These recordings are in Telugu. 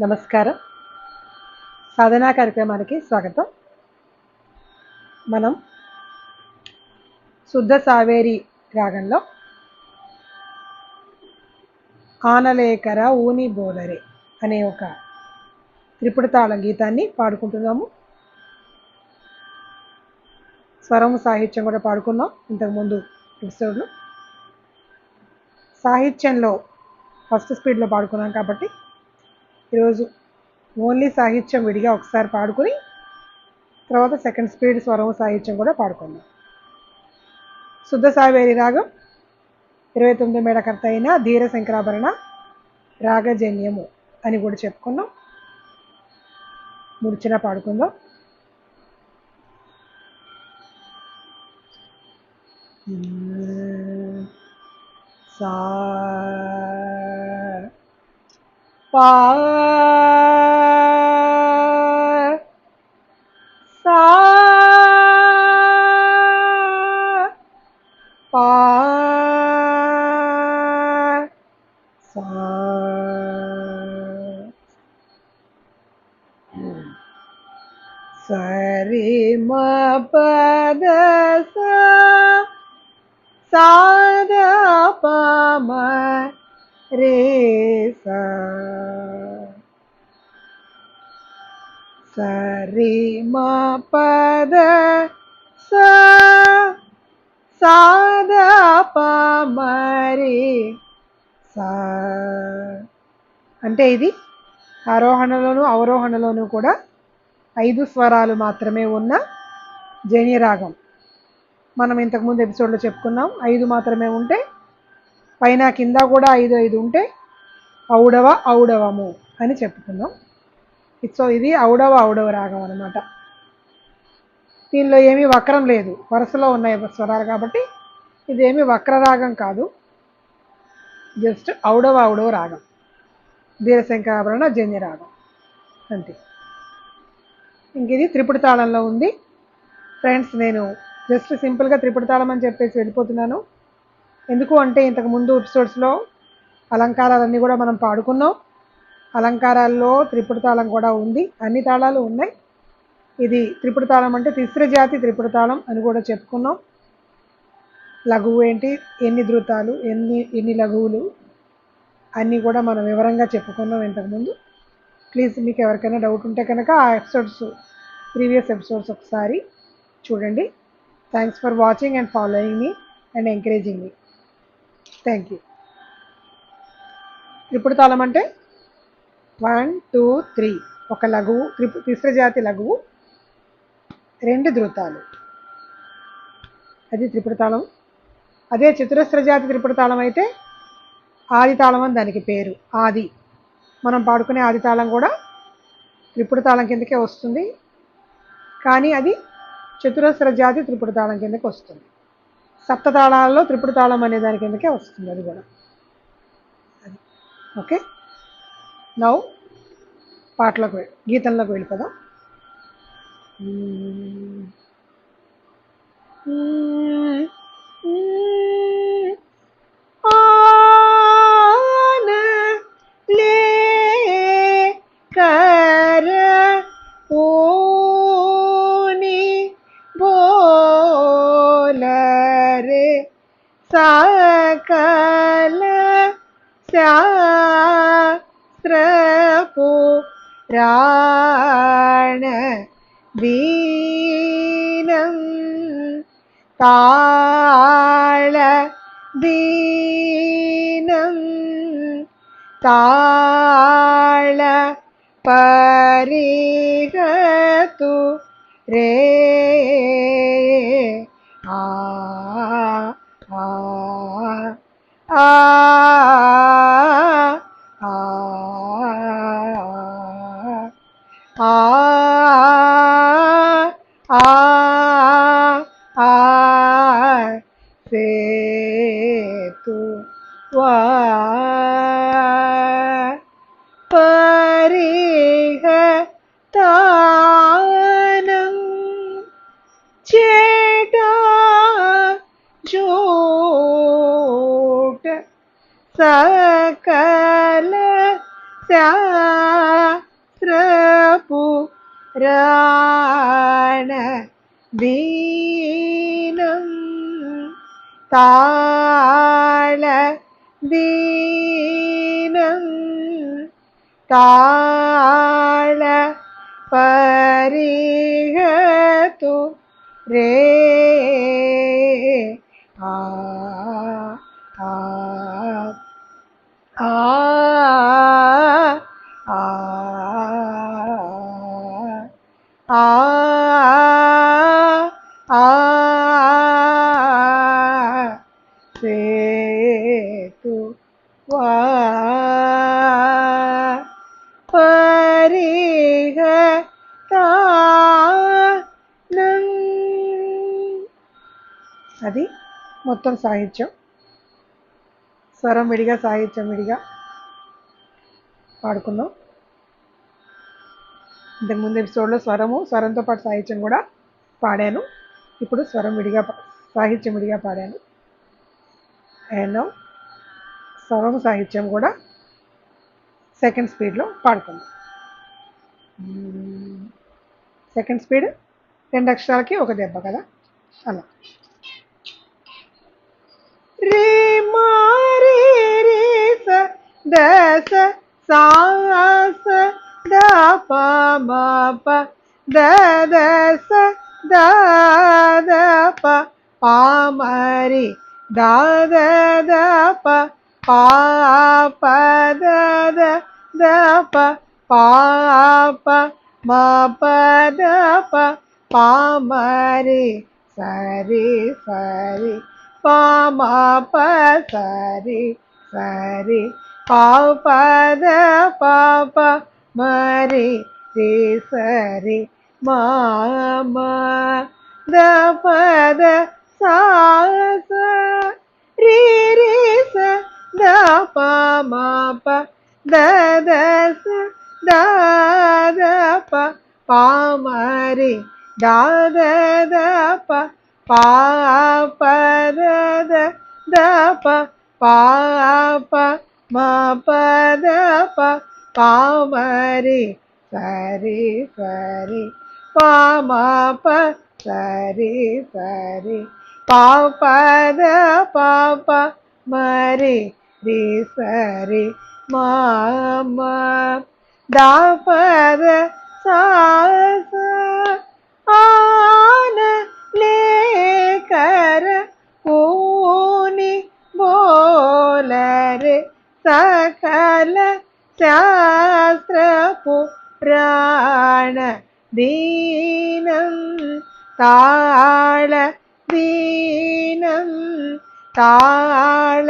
నమస్కారం. సాధనా కార్యక్రమానికి స్వాగతం. మనం శుద్ధ సావేరి రాగంలో ఆనలేకర ఊని బోలరే అనే ఒక త్రిపుట తాళం గీతాన్ని పాడుకుంటున్నాము. స్వరం సాహిత్యం కూడా పాడుకున్నాం ఇంతకుముందు ఎపిసోడ్లో. సాహిత్యంలో ఫస్ట్ స్పీడ్లో పాడుకున్నాం కాబట్టి ఈరోజు ఓన్లీ సాహిత్యం విడిగా ఒకసారి పాడుకుని తర్వాత సెకండ్ స్పీడ్ స్వరం సాహిత్యం కూడా పాడుకుందాం. శుద్ధ సావేరి రాగం ఇరవై తొమ్మిది మేడకర్త అయిన ధీర శంకరాభరణ రాగజన్యము అని కూడా చెప్పుకున్నాం. ముడిచిన పాడుకుందాం. సా పా సరి మ పద సాద పమ రే సరి మ పద సాద పమ రే సా అంటే ఇది ఆరోహణలోను అవరోహణలోను కూడా ఐదు స్వరాలు మాత్రమే ఉన్న జనిరాగం మనం ఇంతకుముందు ఎపిసోడ్లో చెప్పుకున్నాం ఐదు మాత్రమే ఉంటే పైన కింద కూడా ఐదు ఐదు ఉంటే ఔడవ ఔడవము అని చెప్పుకున్నాం. సో ఇది ఔడవ ఔడవ రాగం అనమాట దీనిలో ఏమీ వక్రం లేదు. వరుసలో ఉన్నాయి స్వరాలు కాబట్టి ఇదేమి వక్రరాగం కాదు. జస్ట్ ఔడవ ఔడవ రాగం. దీర్ఘశంకాభరణ జన్య రాగం అంతే. ఇంక ఇది త్రిపుడు తాళంలో ఉంది. ఫ్రెండ్స్ నేను జస్ట్ సింపుల్గా త్రిపుడు తాళం అని చెప్పేసి వెళ్ళిపోతున్నాను. ఎందుకు అంటే ఇంతకు ముందు ఎపిసోడ్స్లో అలంకారాలన్నీ కూడా మనం పాడుకున్నాం. అలంకారాల్లో త్రిపుడు తాళం కూడా ఉంది. అన్ని తాళాలు ఉన్నాయి. ఇది త్రిపుడు తాళం అంటే తిస్ర జాతి త్రిపుడు తాళం అని కూడా చెప్పుకున్నాం. లఘువు ఏంటి? ఎన్ని ధృతాలు? ఎన్ని ఎన్ని లఘువులు? అన్నీ కూడా మనం వివరంగా చెప్పుకున్నాం ఇంతకుముందు ప్లీజ్ మీకు ఎవరికైనా డౌట్ ఉంటే కనుక ఆ ఎపిసోడ్స్ ప్రీవియస్ ఎపిసోడ్స్ ఒకసారి చూడండి. Thanks for watching and following me and encouraging me thank you త్రిపుడు తాళం అంటే వన్ టూ త్రీ ఒక లఘువు త్రిపు తిస్ర జాతి లఘువు రెండు ధృతాలు. అది త్రిపుడు తాళం. అదే చతురస్ర జాతి త్రిపుడు తాళం అయితే ఆది తాళం అని దానికి పేరు. ఆది. మనం పాడుకునే ఆది తాళం కూడా త్రిపుడు తాళం కిందకే వస్తుంది. కానీ అది చతురస్ర జాతి త్రిపుడు తాళం కిందకి వస్తుంది. సప్త తాళాలలో త్రిపుడు తాళం అనే దాని కిందకే వస్తుంది అది కూడా. అది. ఓకే? నౌ పాటలకు వె- గీతంలోకి వెళ్ళిపోదాం. మ్మ్. സകല ശാസ്ത്രപുരാണ ദീനം താള ദീനം താള പരിഗതു രേ താനം ചേട്ട സകല സാത്രപു രാണ ദീനം താള ദീനം താ परिहतु रे आ आ आ आ आ आ रे तु वा అది మొత్తం సాహిత్యం. స్వరం విడిగా సాహిత్యం విడిగా పాడుకున్నాం. ఇంతకుముందు ఎపిసోడ్లో స్వరము స్వరంతో పాటు సాహిత్యం కూడా పాడాను. ఇప్పుడు స్వరం విడిగా పా- సాహిత్యం విడిగా పాడాను. అండ్ స్వరం సాహిత్యం కూడా సెకండ్ స్పీడ్లో పాడుకుందాం సెకండ్ స్పీడ్ రెండు అక్షరాలకి ఒక దెబ్బ కదా? అలా. ரே மாரே ரே ச த ச சா ச த ப ம ப த த ச த த ப பா மரி த த த ப பா ப த த த ப பா ப ம ப த ப பா மரி சரி சரி பாமா பரி சரி பாப்பத பாப்ப மரி சி சரி மாமா த பத சாச ரீ ரீ ச த பாமா ப த த ச த த ப பாமரி த த பா பரத த ப பா ப ம பத ப பாமரி சரி சரி பாம ப சரி சரி பாப்பத பாப்ப மரி ரி சரி மாம தாப்பத சா കര കൂനി ബോലരെ സകല ശാസ്ത്ര പുരാണ ദീനം താള ദീനം താള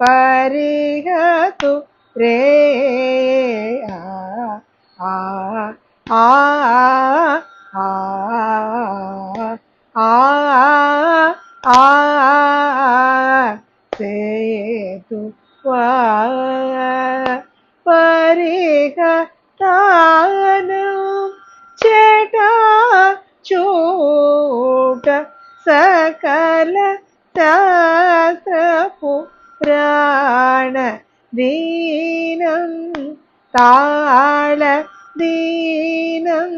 പരിഹതു രേ ആ ആ ആ. കലതാസപുരാണ ദീനം താള ദീനം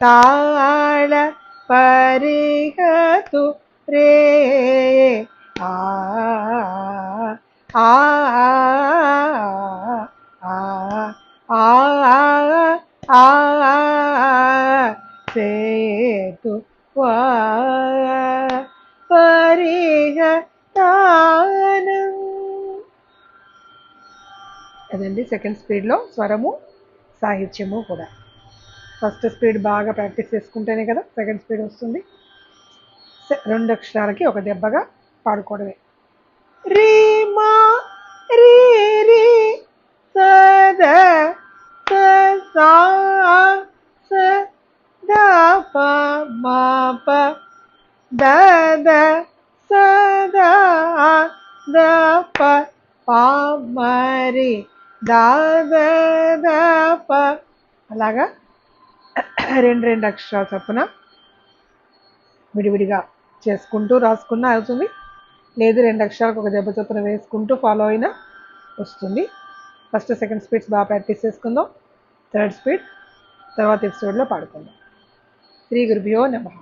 താള പരിഹതു രേ ആ అదండి సెకండ్ స్పీడ్లో స్వరము సాహిత్యము కూడా. ఫస్ట్ స్పీడ్ బాగా ప్రాక్టీస్ చేసుకుంటేనే కదా సెకండ్ స్పీడ్ వస్తుంది. రెండు అక్షరాలకి ఒక దెబ్బగా పాడుకోవడమే. రీమా రీ రీ సద స స ప మ ప ద ద స ద ద ప పా మరి దా ప. అలాగా? రెండు రెండు అక్షరాలు చొప్పున విడివిడిగా చేసుకుంటూ రాసుకున్నా అవుతుంది. లేదు రెండు అక్షరాలకు ఒక దెబ్బ చొప్పున వేసుకుంటూ ఫాలో అయినా వస్తుంది. ఫస్ట్ సెకండ్ స్పీడ్స్ బాగా ప్రాక్టీస్ చేసుకుందాం. థర్డ్ స్పీడ్ తర్వాత ఎపిసోడ్లో పాడుకుందాం. శ్రీ గురుభ్యో నమః.